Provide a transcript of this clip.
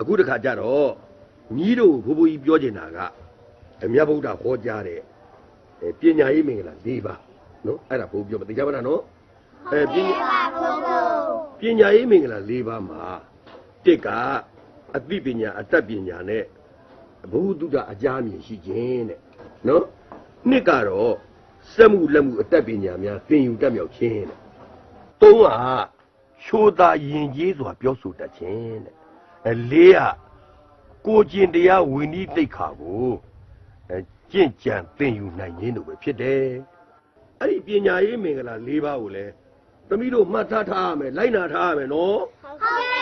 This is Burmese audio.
အခုတခါကျတော့ညီးတို့ကိုဘိုးဘိုးကြီးပြောချင်တာကအမြတ်ဗုဒ္ဓဟောကြားတဲ့အဲပညာရေးမင်္ဂလာ၄ပါးနော်အဲ့ဒါဘိုးပြောမသိကြပါလားနော်အဲပညာပညာရေးမင်္ဂလာ၄ပါးမှာတစ်ကအသိပညာအတတ်ပညာနဲ့ဘုဟုတုတအကြအမြင်ရှိခြင်းတဲ့နော်နှစ်ကတော့စက်မှုလက်မှုအတတ်ပညာများသင်ယူတတ်မြောက်ခြင်းတဲ့သုံးကချိုးသာယဉ်ကျေးစွာပြောဆိုတတ်ခြင်းတဲ့ အဲလေးကကိုကျင်တရားဝိနည်းတိတ်ခါကိုအဲကြင့်ကြံသင်ယူနိုင်ခြင်းတို့ပဲဖြစ်တယ်အဲ့ဒီပညာရေးမင်္ဂလာ၄ပါးကိုလည်းသမီးတို့မှတ်ထားထားရမယ်လိုက်နာထားရမယ်နော်ဟုတ်ကဲ့